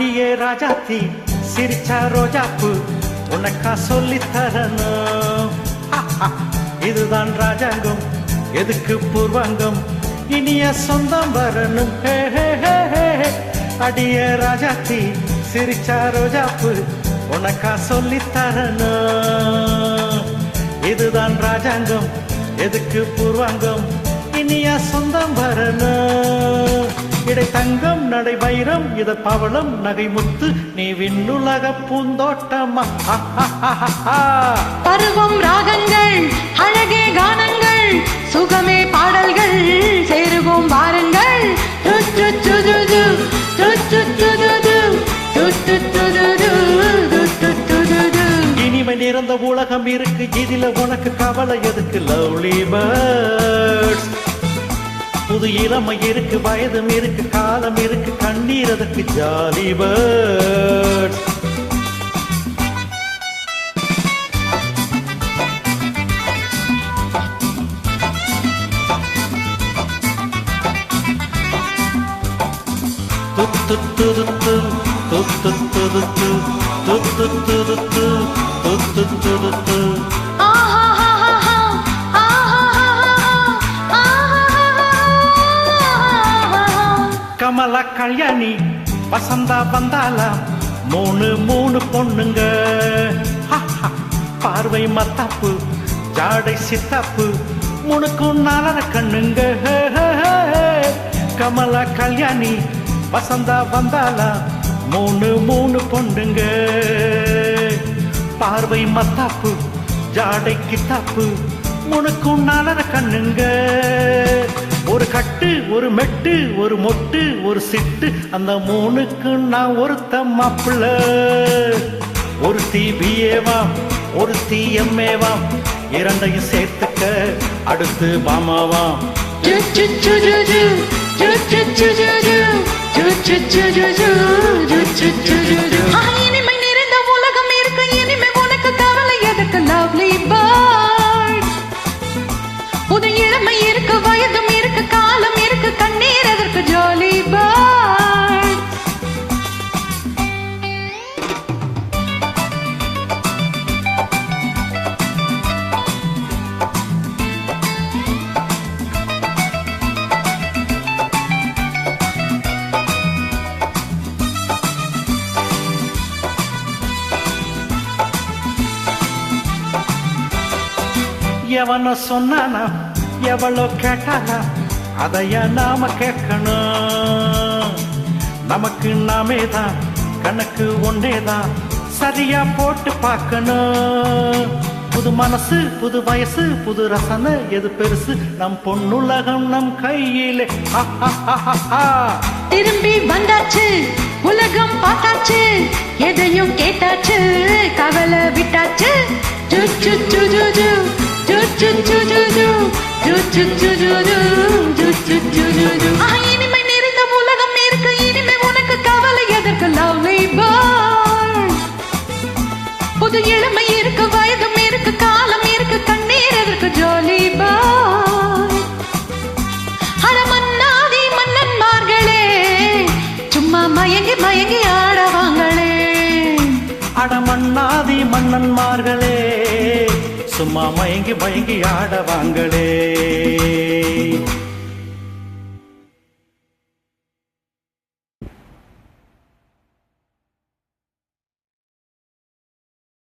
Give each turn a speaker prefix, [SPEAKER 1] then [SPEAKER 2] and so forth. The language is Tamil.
[SPEAKER 1] அடியே ராஜாத்தி சிரிச்சா ரோஜாப்பு உனக்கா சொல்லி தரணும் இதுதான் ராஜாங்கம் எதுக்கு பூர்வாங்கம்? இனிய சொந்தம் வரணும். அடிய ராஜாத்தி சிரிச்சா ரோஜாப்பு உனக்கா சொல்லி தரணும் இதுதான் ராஜாங்கம் எதுக்கு பூர்வாங்கம்? இனிய சொந்தம் வரணும். இடை தங்கம் நடை வைரம் இத பவளம் நகை முத்து நீ விண்ணுலக பூந்தோட்டமா
[SPEAKER 2] பருவம் ராகங்கள் அழகே கானங்கள் சுகமே பாடல்கள் சேருவோம் வாருங்கள்.
[SPEAKER 1] இனிமை நிறைந்த உலகம் இருக்கு இதில உனக்கு கவலை எதுக்கு லவ்லி பேர்ட்ஸ் புது இளமை இருக்கு வயதும் இருக்கு காலம் இருக்கு கண்ணீர் அதற்கு ஜாலி பேர்ட்
[SPEAKER 2] துத்து துருத்து துத்து
[SPEAKER 1] துருத்து துத்து துருத்து துத்து துருத்து வசந்தா வந்தாலாம். மூணு மூணு பொண்ணுங்க. பார்வை மத்தாப்பு ஜாடை சித்தாப்பு முனுக்கும் நாலர கண்ணுங்க. கமலா கல்யாணி வசந்தா வந்தாலா மூணு மூணு பொண்ணுங்க. பார்வை மத்தாப்பு ஜாடை கித்தாப்பு முணுக்கும் நாலர கண்ணுங்க. ஒரு கட்டு ஒரு மெட்டு ஒரு மொட்டு ஒரு சிட்டு அந்த மூணுக்கு நான் ஒருத்த மாப்பிள்ள ஒரு தீ பிஏவாம் ஒரு தீ எம்ஏவாம் இரண்டையும் சேர்த்துக்க அடுத்து மாமாவாம்
[SPEAKER 2] ஜு,
[SPEAKER 1] எவனோ சொன்னானா? எவளோ கேட்டானா? அதைய நாம கேட்கணும். நமக்கு நாமே தான் கணக்கு ஒன்னே தான். சரியா போட்டு பார்க்கணும். புது மனசு புது வயசு புது ரசனை எது பெருசு? நம் பொண்ணுலகம் நம் கையிலே. ஹா, ஹா,
[SPEAKER 2] திரும்பி வந்தாச்சு உலகம் பார்த்தாச்சு. எதையும் கேட்டாச்சு கவலை விட்டாச்சு. ஆடவாங்களே
[SPEAKER 1] சும்மா மயங்கி மயங்கி ஆட வாங்களே